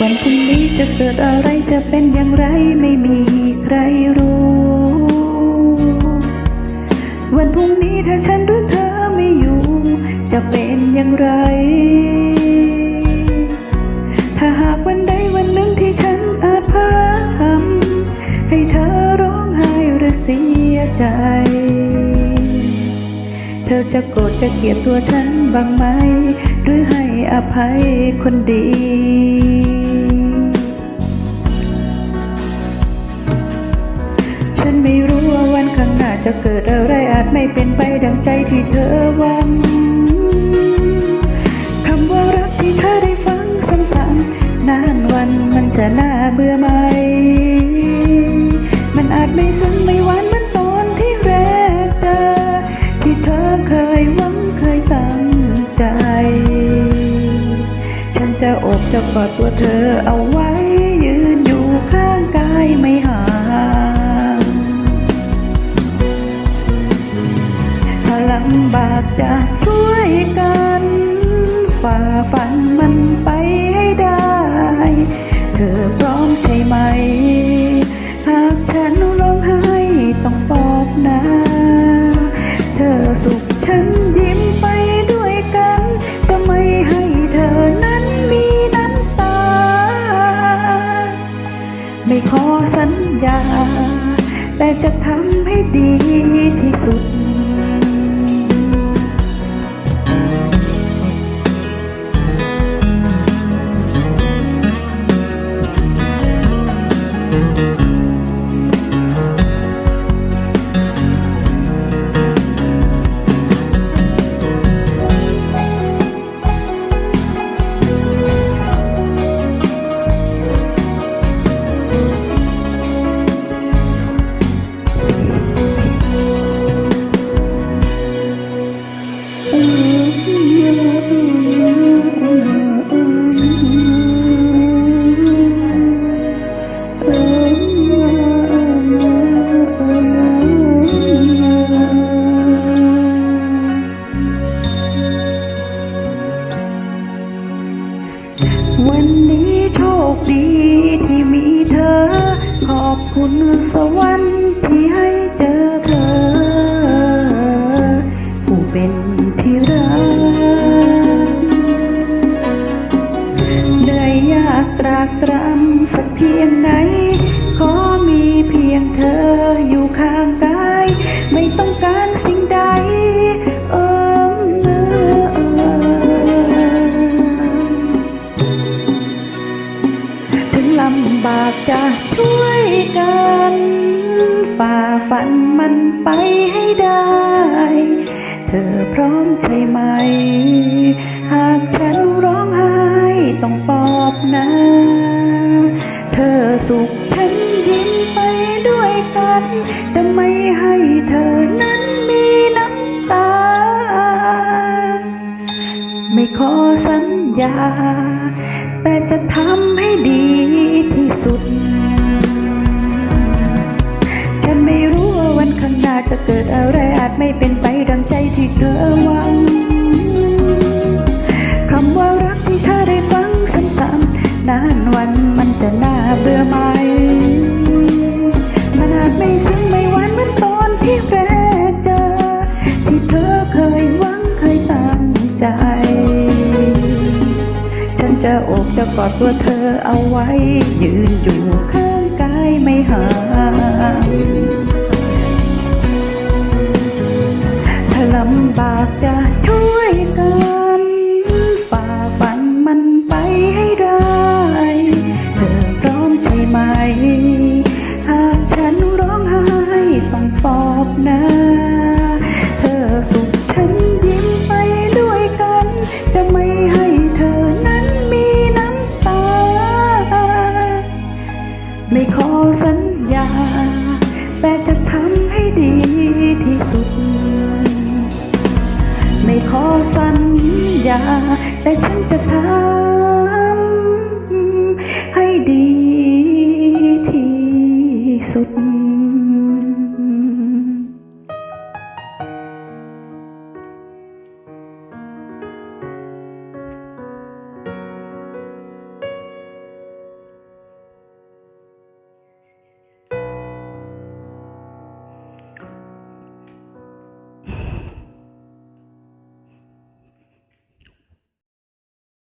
วันพรุ่งนี้จะเกิดอะไรจะเป็นอย่างไรไม่มีใครรู้ วันพรุ่งนี้ถ้าฉันหรือเธอไม่อยู่ จะเป็นอย่างไร ถ้าหากวันใดวันหนึ่งที่ฉันอาจเพ้อทำให้เธอร้องไห้หรือเสียใจ เธอจะโกรธจะเกลียดตัวฉันบ้างไหม หรือให้อภัยคนดี ไม่รู้ว่าวันข้างหน้าจะเกิดอะไรอาจไม่เป็นไปดังใจที่เธอหวังคำว่ารักที่เธอได้ฟังซ้ำๆนานวันมันจะน่าเบื่อไหม มันอาจไม่ซึ้งไม่หวานเหมือนตอนที่แรกเจอที่เธอเคยหวังเคยตั้งใจ ฉันจะอบจะกอดตัวเธอเอาไว้ จะช่วยกันฝ่าฟันมันไปให้ได้ เธอพร้อมใช่ไหม หากฉันร้องไห้ต้องปลอบนะ เธอสุขฉันยิ้มไปด้วยกัน จะไม่ให้เธอนั้นมีน้ำตา ไม่ขอสัญญา แต่จะทำให้ดีที่สุด ขอบคุณสวรรค์ที่ให้เจอเธอ ผู้เป็นที่รักเหนื่อยยากตรากตรำสักเพียงไหน ขอมีเพียงเธออยู่ข้างกาย ไม่ต้องการสิ่งใดเอิมเอ่ยถึงลำบากจะ ฝ่าฟันมันไปให้ได้ เธอพร้อมใช่ไหม หากฉันร้องไห้ต้องปลอบนะ เธอสุขฉันยิ้มไปด้วยกัน จะไม่ให้เธอนั้นมีน้ำตา ไม่ขอสัญญา แต่จะทำให้ดีที่สุด วันข้างหน้าจะเกิดอะไรอาจไม่เป็นไปดังใจที่เธอหวังคำว่ารักที่เธอได้ฟังซ้ำๆนานวันมันจะน่าเบื่อไหมมันอาจไม่ซึ้งไม่หวานเหมือนตอนที่แรกเจอ ที่เธอเคยหวังเคยตั้งใจ ฉันจะโอบจะกอดตัวเธอเอาไว้ยืนอยู่ข้าง สัญญา แต่จะทำให้ดีที่สุด ไม่ขอสัญญา แต่ฉันจะทำ